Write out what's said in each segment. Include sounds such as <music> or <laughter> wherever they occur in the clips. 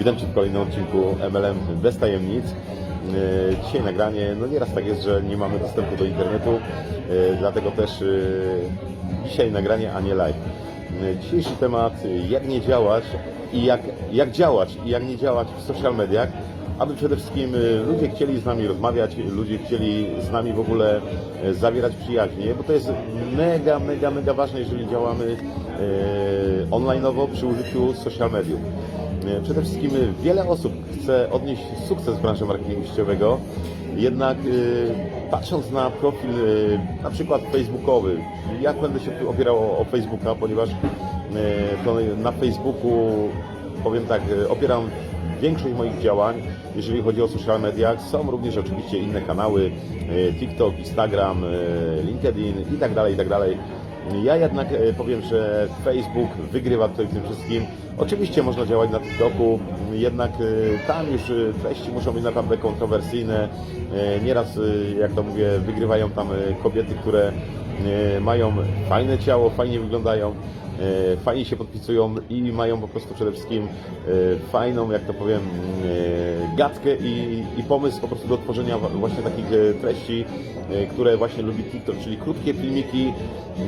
Witam Cię w kolejnym odcinku MLM bez tajemnic. E, Dzisiaj nagranie, no nieraz tak jest, że nie mamy dostępu do internetu, e, dlatego też e, dzisiaj nagranie, a nie live. Dzisiejszy temat, jak nie działać i jak, jak działać i jak nie działać w social mediach, aby przede wszystkim ludzie chcieli z nami rozmawiać, ludzie chcieli z nami w ogóle zawierać przyjaźnie, bo to jest mega, mega, mega ważne, jeżeli działamy online'owo przy użyciu social mediów. E, Przede wszystkim wiele osób chce odnieść sukces w branży marketingu sieciowego, jednak e, patrząc na profil na przykład facebookowy, ja będę się opierał o, Facebooka, ponieważ na Facebooku powiem tak, opieram większość moich działań, jeżeli chodzi o social mediach. Są również oczywiście inne kanały, TikTok, Instagram, LinkedIn i tak dalej, i tak dalej. Ja jednak e, powiem, że Facebook wygrywa tutaj w tym wszystkim. Oczywiście można działać na TikToku, jednak e, tam już e, treści muszą być naprawdę kontrowersyjne. Nieraz, jak to mówię, wygrywają tam kobiety, które mają fajne ciało, fajnie wyglądają, e, fajnie się podpisują i mają po prostu przede wszystkim e, fajną, jak to powiem, e, gadkę i, i pomysł po prostu do tworzenia właśnie takich e, treści, e, które właśnie lubi TikTok, czyli krótkie filmiki.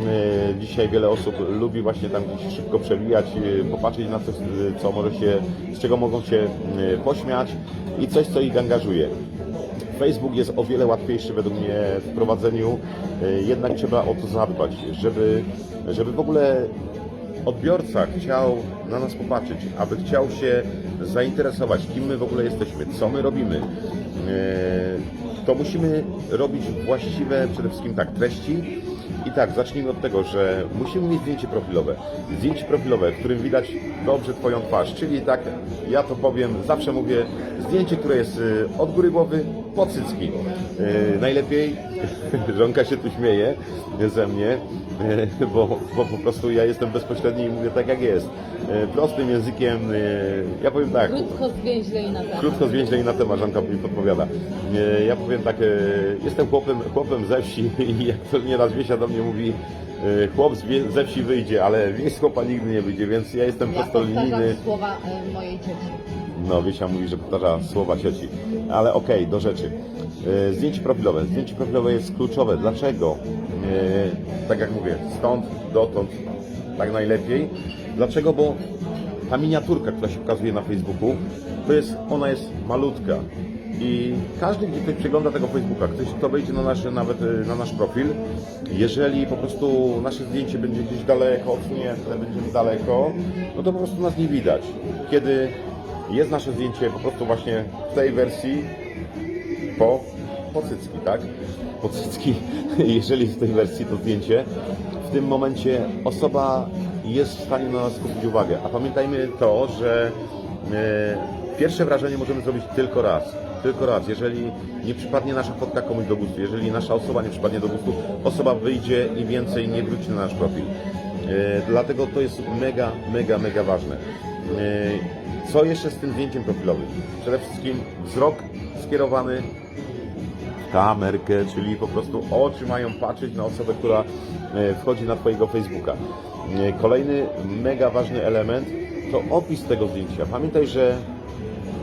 E, Dzisiaj wiele osób lubi właśnie tam gdzieś szybko przewijać, e, popatrzeć na coś, e, co może się, z czego mogą się e, pośmiać i coś, co ich angażuje. Facebook jest o wiele łatwiejszy według mnie w prowadzeniu, e, jednak trzeba o to zadbać, żeby, żeby w ogóle odbiorca chciał na nas popatrzeć, aby chciał się zainteresować, kim my w ogóle jesteśmy, co my robimy, e, to musimy robić właściwe przede wszystkim tak treści. I tak, zacznijmy od tego, że musimy mieć zdjęcie profilowe. Zdjęcie profilowe, w którym widać dobrze Twoją twarz, czyli tak, ja to powiem, zawsze mówię, zdjęcie, które jest y, od góry głowy po cycki. Y, Najlepiej, <laughs> żonka się tu śmieje ze mnie, y, bo, bo po prostu ja jestem bezpośredni i mówię tak jak jest. Y, Prostym językiem, y, ja powiem tak, Krótko, zwięźle i na temat. Krótko zwięźle i na temat, Żanka mi podpowiada. E, Ja powiem tak, e, jestem chłopem, chłopem ze wsi <laughs> i jak to nieraz Wiesia do mnie mówi, e, chłop ze wsi wyjdzie, ale wieś z chłopa nigdy nie wyjdzie, więc ja jestem Ja prostolinijny. słowa e, mojej cioci. No, Wiesia mówi, że powtarza słowa cioci. Ale okej, do rzeczy. E, Zdjęcie profilowe. Zdjęcie profilowe jest kluczowe. Dlaczego? E, Tak jak mówię, stąd, dotąd, tak najlepiej. Dlaczego? Bo ta miniaturka, która się pokazuje na Facebooku, to jest, ona jest malutka. I każdy, gdzie ktoś przegląda tego Facebooka, ktoś, kto wejdzie na nasz, nawet e, na nasz profil, jeżeli po prostu nasze zdjęcie będzie gdzieś daleko, odsunięte, będziemy daleko, no to po prostu nas nie widać. Kiedy jest nasze zdjęcie po prostu właśnie w tej wersji po, po cycki, tak? Po cycki, <laughs> jeżeli w tej wersji to zdjęcie, w tym momencie osoba jest w stanie na nas skupić uwagę. A pamiętajmy to, że e, pierwsze wrażenie możemy zrobić tylko raz. Tylko raz. Jeżeli nie przypadnie nasza fotka komuś do gustu, jeżeli nasza osoba nie przypadnie do gustu, osoba wyjdzie i więcej nie wróci na nasz profil. E, Dlatego to jest mega, mega, mega ważne. E, Co jeszcze z tym zdjęciem profilowym? Przede wszystkim wzrok skierowany w kamerkę, czyli po prostu oczy mają patrzeć na osobę, która e, wchodzi na Twojego Facebooka. E, Kolejny mega ważny element to opis tego zdjęcia. Pamiętaj, że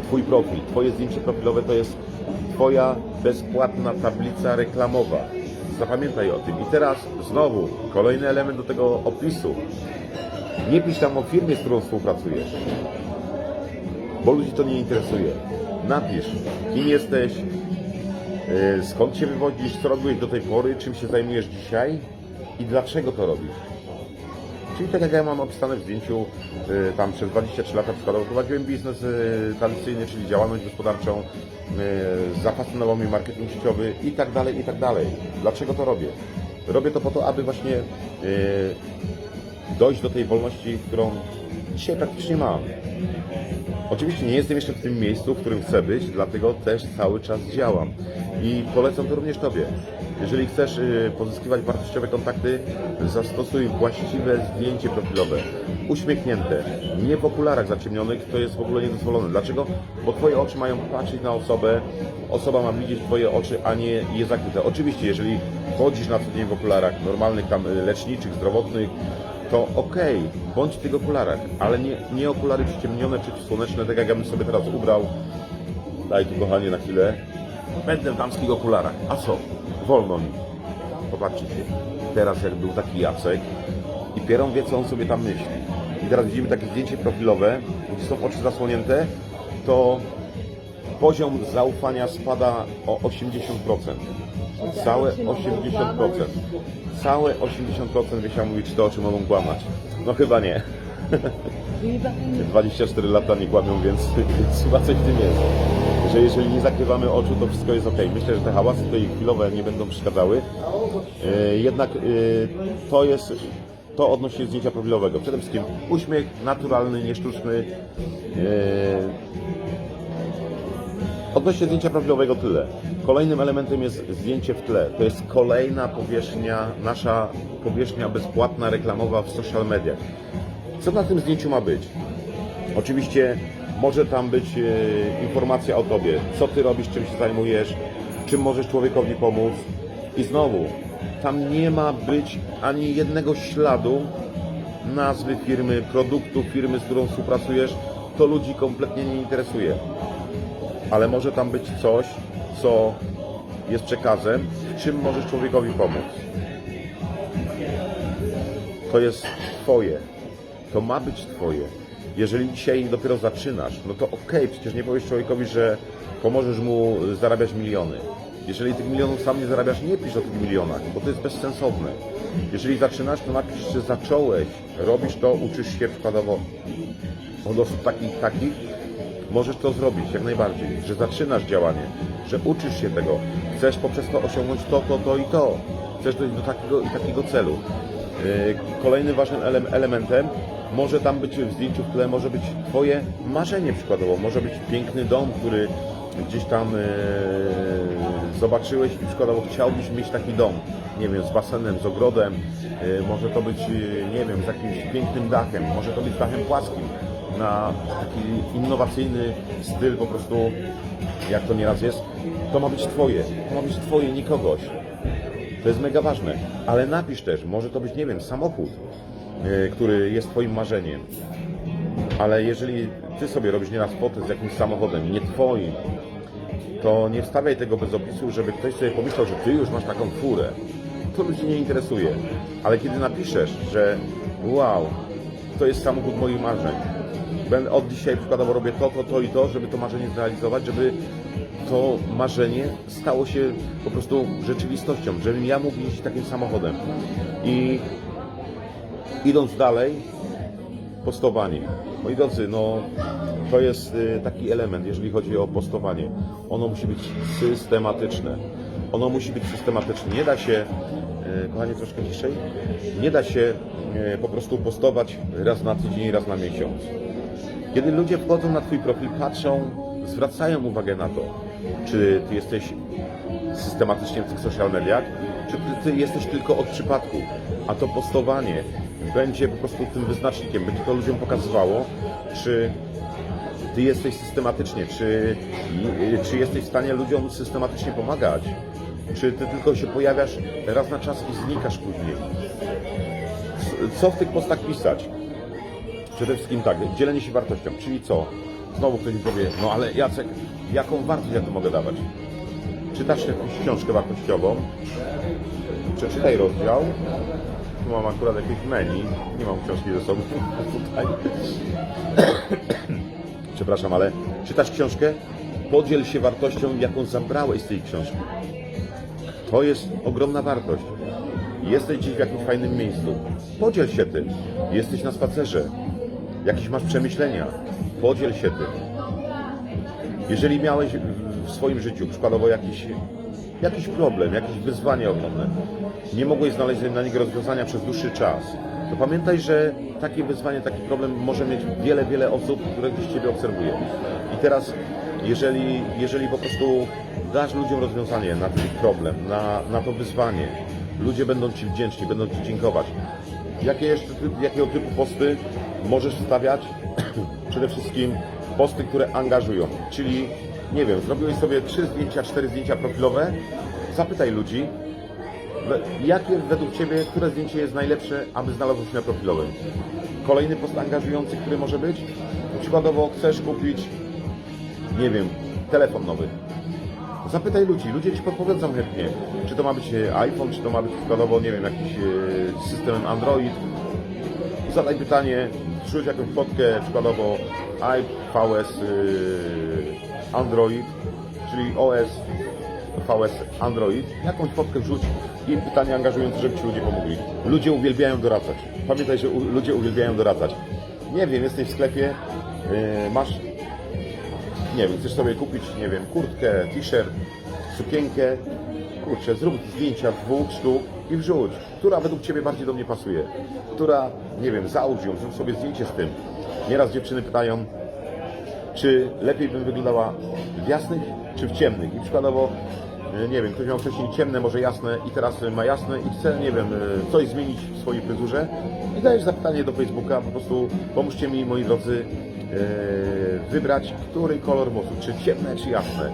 Twój profil, Twoje zdjęcie profilowe to jest Twoja bezpłatna tablica reklamowa. Zapamiętaj o tym. I teraz znowu kolejny element do tego opisu. Nie pisz tam o firmie, z którą współpracujesz, bo ludzi to nie interesuje. Napisz, kim jesteś, e, skąd się wywodzisz, co robiłeś do tej pory, czym się zajmujesz dzisiaj i dlaczego to robisz. Czyli tak jak ja mam opisane w zdjęciu, y, tam przez 23 lata przykładowo prowadziłem biznes y, tradycyjny, czyli działalność gospodarczą, y, zafascynował mnie marketing sieciowy i tak dalej, i tak dalej. Dlaczego to robię? Robię to po to, aby właśnie y, dojść do tej wolności, którą dzisiaj praktycznie mam. Oczywiście nie jestem jeszcze w tym miejscu, w którym chcę być, dlatego też cały czas działam. I polecam to również Tobie. Jeżeli chcesz y, pozyskiwać wartościowe kontakty, zastosuj właściwe zdjęcie profilowe. Uśmiechnięte, nie w okularach zaciemnionych, to jest w ogóle niedozwolone. Dlaczego? Bo Twoje oczy mają patrzeć na osobę, osoba ma widzieć Twoje oczy, a nie je zakryte. Oczywiście, jeżeli chodzisz na co dzień w okularach normalnych, tam y, leczniczych, zdrowotnych, to okej, bądź w tych okularach, ale nie, nie okulary przyciemnione, przeciwsłoneczne, tak jak ja bym sobie teraz ubrał. Daj tu kochanie na chwilę. Będę w damskich okularach. A co? Wolno mi. Popatrzcie, teraz jak był taki Jacek i Pieron wie, co on sobie tam myśli. I teraz widzimy takie zdjęcie profilowe, gdzie są oczy zasłonięte, to poziom zaufania spada o 80%. Całe 80%. Całe 80% Wiesia mówi, czy te oczy mogą kłamać. No chyba nie. 24 lata nie kłamią, więc, więc chyba coś w tym jest. Że jeżeli nie zakrywamy oczu, to wszystko jest ok. Myślę, że te hałasy tutaj chwilowe nie będą przeszkadzały. E, Jednak e, to jest to odnośnie zdjęcia profilowego. Przede wszystkim uśmiech naturalny, niesztuczny. Odnośnie zdjęcia profilowego tyle. Kolejnym elementem jest zdjęcie w tle. To jest kolejna powierzchnia, nasza powierzchnia bezpłatna, reklamowa w social mediach. Co na tym zdjęciu ma być? Oczywiście może tam być e, informacja o tobie, co ty robisz, czym się zajmujesz, czym możesz człowiekowi pomóc. I znowu, tam nie ma być ani jednego śladu nazwy firmy, produktu firmy, z którą współpracujesz. To ludzi kompletnie nie interesuje. Ale może tam być coś, co jest przekazem, w czym możesz człowiekowi pomóc. To jest Twoje. To ma być Twoje. Jeżeli dzisiaj dopiero zaczynasz, no to okej, przecież nie powiesz człowiekowi, że pomożesz mu zarabiać miliony. Jeżeli tych milionów sam nie zarabiasz, nie pisz o tych milionach, bo to jest bezsensowne. Jeżeli zaczynasz, to napisz, że zacząłeś, robisz to, uczysz się przykładowo od osób takich, takich, możesz to zrobić jak najbardziej, że zaczynasz działanie, że uczysz się tego, chcesz poprzez to osiągnąć to, to, to i to, chcesz dojść do takiego i takiego celu. Yy, Kolejnym ważnym ele- elementem może tam być w zdjęciu tle, może być Twoje marzenie przykładowo, może być piękny dom, który gdzieś tam yy, zobaczyłeś i przykładowo chciałbyś mieć taki dom, nie wiem, z basenem, z ogrodem, yy, może to być, nie wiem, z jakimś pięknym dachem, może to być dachem płaskim, na taki innowacyjny styl po prostu, jak to nieraz jest, to ma być Twoje, to ma być Twoje, nie kogoś. To jest mega ważne, ale napisz też, może to być, nie wiem, samochód, yy, który jest Twoim marzeniem, ale jeżeli Ty sobie robisz nieraz fotę z jakimś samochodem, nie Twoim, to nie wstawiaj tego bez opisu, żeby ktoś sobie pomyślał, że Ty już masz taką furę. To ludzi nie interesuje. Ale kiedy napiszesz, że wow, to jest samochód moich marzeń, Będę od dzisiaj przykładowo robię to, to, to i to, żeby to marzenie zrealizować, żeby to marzenie stało się po prostu rzeczywistością, żebym ja mógł jeździć takim samochodem. I idąc dalej, postowanie. Moi drodzy, no to jest y, taki element, jeżeli chodzi o postowanie. Ono musi być systematyczne. Ono musi być systematyczne. Nie da się, y, kochanie, troszkę ciszej, nie da się y, po prostu postować raz na tydzień, raz na miesiąc. Kiedy ludzie wchodzą na Twój profil, patrzą, zwracają uwagę na to, czy Ty jesteś systematycznie w tych social mediach, czy ty, jesteś tylko od przypadku, a to postowanie będzie po prostu tym wyznacznikiem, będzie to ludziom pokazywało, czy ty jesteś systematycznie, czy, czy jesteś w stanie ludziom systematycznie pomagać, czy ty tylko się pojawiasz raz na czas i znikasz później. Co w tych postach pisać? Przede wszystkim tak, dzielenie się wartością, czyli co? Znowu ktoś mi powie, no ale Jacek, jaką wartość ja tu mogę dawać? Czytasz jakąś książkę wartościową, przeczytaj rozdział, tu mam akurat jakieś menu, nie mam książki ze sobą tutaj. Przepraszam, ale czytasz książkę, podziel się wartością, jaką zabrałeś z tej książki. To jest ogromna wartość. Jesteś gdzieś w jakimś fajnym miejscu. Podziel się tym. Jesteś na spacerze. Jakieś masz przemyślenia. Podziel się tym. Jeżeli miałeś w- swoim życiu przykładowo jakiś, jakiś problem, jakieś wyzwanie ogromne, nie mogłeś znaleźć na niego rozwiązania przez dłuższy czas, to pamiętaj, że takie wyzwanie, taki problem może mieć wiele, wiele osób, które gdzieś Ciebie obserwuje. I teraz, jeżeli, jeżeli po prostu dasz ludziom rozwiązanie na ten problem, na, na to wyzwanie, ludzie będą Ci wdzięczni, będą Ci dziękować. Jakie jeszcze, jakiego typu posty możesz wstawiać? <clears throat> Przede wszystkim posty, które angażują. Czyli, nie wiem, zrobiłeś sobie trzy zdjęcia, cztery zdjęcia profilowe, zapytaj ludzi, Jakie według Ciebie, które zdjęcie jest najlepsze, aby znalazło się na profilowym? Kolejny post angażujący, który może być? Przykładowo chcesz kupić, nie wiem, telefon nowy. Zapytaj ludzi, ludzie Ci podpowiedzą chętnie. Czy to ma być e, iPhone, czy to ma być przykładowo, nie wiem, jakiś e, system Android. Zadaj pytanie, wrzuć jakąś fotkę, przykładowo iPVS y, Android, czyli OS VS Android, jakąś fotkę wrzuć i pytanie angażujące, żeby Ci ludzie pomogli. Ludzie uwielbiają doradzać. Pamiętaj, że ludzie uwielbiają doradzać. Nie wiem, jesteś w sklepie, masz, nie wiem, chcesz sobie kupić, nie wiem, kurtkę, t-shirt, sukienkę, kurczę, zrób zdjęcia dwóch sztuk i wrzuć. Która według Ciebie bardziej do mnie pasuje? Która, nie wiem, załóż ją, zrób sobie zdjęcie z tym. Nieraz dziewczyny pytają, czy lepiej bym wyglądała w jasnych czy w ciemnych. I przykładowo, e, nie wiem, ktoś miał wcześniej ciemne, może jasne i teraz ma jasne i chce, nie wiem, e, coś zmienić w swojej fryzurze i dajesz zapytanie do Facebooka, po prostu pomóżcie mi, moi drodzy, wybrać, który kolor włosów, czy ciemne, czy jasne.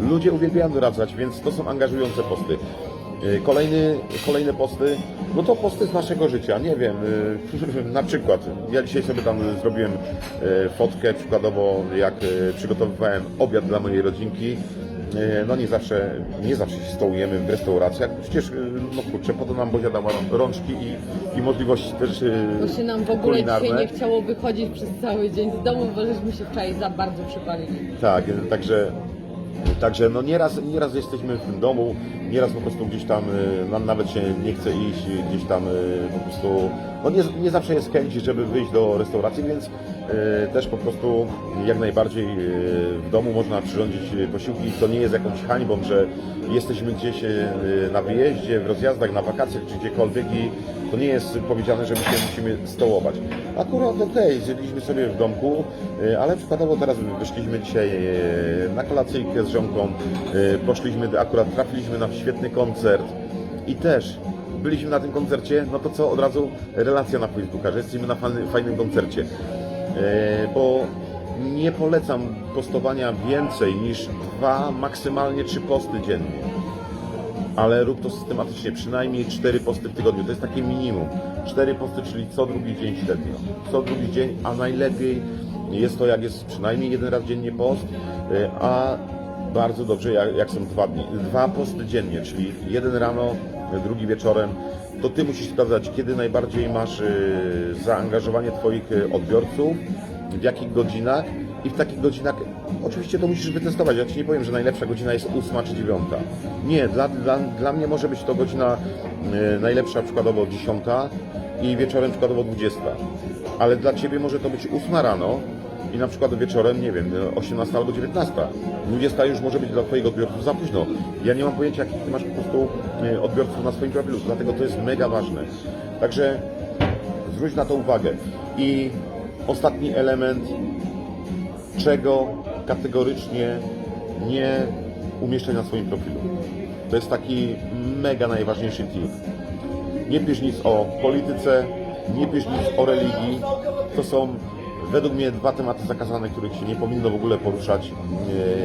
Ludzie uwielbiają doradzać, więc to są angażujące posty. E, Kolejny, kolejne posty, no to posty z naszego życia, nie wiem, e, <laughs> na przykład, ja dzisiaj sobie tam zrobiłem e, fotkę, przykładowo jak e, przygotowywałem obiad dla mojej rodzinki, E, no nie zawsze, nie zawsze się stołujemy w restauracjach, przecież, e, no kurczę, po to nam Bozia dała rączki i, i możliwości też e, Bo się nam w ogóle kulinarne. dzisiaj nie chciało wychodzić przez cały dzień z domu, bo żeśmy się wczoraj za bardzo przypalili. Tak, e, także, także no nieraz, nieraz jesteśmy w tym domu, nieraz po prostu gdzieś tam e, nam nawet się nie chce iść, e, gdzieś tam e, po prostu, no nie, nie zawsze jest chęć, żeby wyjść do restauracji, więc e, też po prostu jak najbardziej e, w domu można przyrządzić e, posiłki. To nie jest jakąś hańbą, że jesteśmy gdzieś na wyjeździe, w rozjazdach, na wakacjach czy gdziekolwiek i to nie jest powiedziane, że my się musimy stołować. Akurat okej, zjedliśmy sobie w domku, ale przykładowo teraz wyszliśmy dzisiaj na kolacyjkę z żonką, poszliśmy, akurat trafiliśmy na świetny koncert i też byliśmy na tym koncercie, no to co od razu relacja na Facebooka, że jesteśmy na fajnym koncercie. E, Bo nie polecam postowania więcej niż dwa, maksymalnie trzy posty dziennie ale rób to systematycznie, przynajmniej 4 posty w tygodniu. To jest takie minimum. 4 posty, czyli co drugi dzień średnio. Co drugi dzień, a najlepiej jest to, jak jest przynajmniej jeden raz dziennie post, y, a bardzo dobrze, jak, jak są dwa dni. Dwa posty dziennie, czyli jeden rano, drugi wieczorem. To Ty musisz sprawdzać, kiedy najbardziej masz y, zaangażowanie Twoich y, odbiorców, w jakich godzinach i w takich godzinach oczywiście to musisz wytestować. Ja Ci nie powiem, że najlepsza godzina jest 8 czy 9. Nie, dla, dla, dla mnie może być to godzina najlepsza przykładowo 10 i wieczorem przykładowo 20. Ale dla Ciebie może to być 8 rano i na przykład wieczorem, nie wiem, 18 albo 19. 20 już może być dla Twoich odbiorców za późno. Ja nie mam pojęcia, jakich Ty masz po prostu y, odbiorców na swoim profilu, dlatego to jest mega ważne. Także zwróć na to uwagę. I ostatni element, czego kategorycznie nie umieszczaj na swoim profilu. To jest taki mega najważniejszy tip. Nie pisz nic o polityce, nie pisz nic o religii. To są według mnie dwa tematy zakazane, których się nie powinno w ogóle poruszać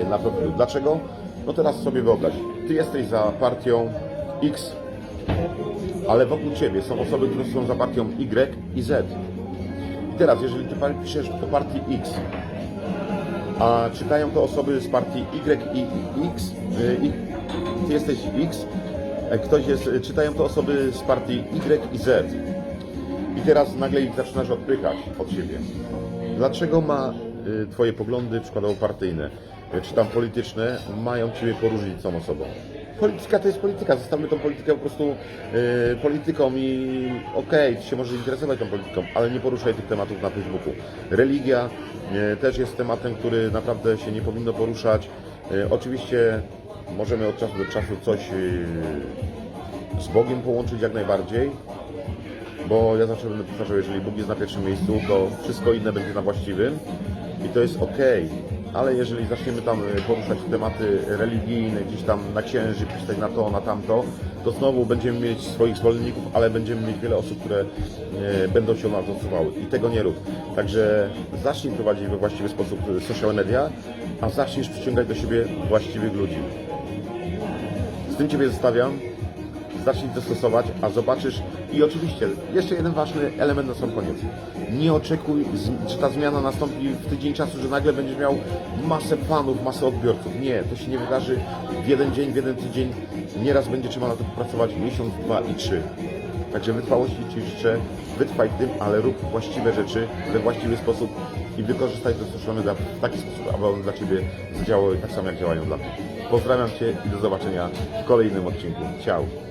e, na profilu. Dlaczego? No teraz sobie wyobraź. Ty jesteś za partią X, ale wokół Ciebie są osoby, które są za partią Y i Z. I teraz, jeżeli Ty piszesz do partii X, a czytają to osoby z partii Y i X, y, i Ty jesteś X, e, ktoś jest, czytają to osoby z partii Y i Z. I teraz nagle ich zaczynasz odpychać od siebie. Dlaczego ma y, Twoje poglądy, przykładowo partyjne, y, czy tam polityczne, mają Ciebie poróżnić tą osobą? Polityka to jest polityka, zostawmy tą politykę po prostu y, polityką i okej, Ty się możesz interesować tą polityką, ale nie poruszaj tych tematów na Facebooku. Religia y, też jest tematem, który naprawdę się nie powinno poruszać. Y, oczywiście możemy od czasu do czasu coś y, z Bogiem połączyć jak najbardziej, bo ja zawsze będę powtarzał, jeżeli Bóg jest na pierwszym miejscu, to wszystko inne będzie na właściwym i to jest ok. Ale jeżeli zaczniemy tam e, poruszać tematy religijne, gdzieś tam na księży, pisać na to, na tamto, to znowu będziemy mieć swoich zwolenników, ale będziemy mieć wiele osób, które e, będą się nas odsuwały i tego nie rób. Także zacznij prowadzić we właściwy sposób e, social media, a zaczniesz przyciągać do siebie właściwych ludzi. Z tym Ciebie zostawiam. Zacznij to stosować, a zobaczysz i oczywiście jeszcze jeden ważny element na sam koniec. Nie oczekuj, że ta zmiana nastąpi w tydzień czasu, że nagle będziesz miał masę fanów, masę odbiorców. Nie, to się nie wydarzy w jeden dzień, w jeden tydzień. Nieraz będzie trzeba na to popracować miesiąc, dwa i trzy. Także wytrwałości Ci życzę, wytrwaj w tym, ale rób właściwe rzeczy we właściwy sposób i wykorzystaj te social media w taki sposób, aby one dla Ciebie zadziałały tak samo jak działają dla mnie. Pozdrawiam Cię i do zobaczenia w kolejnym odcinku. Ciao!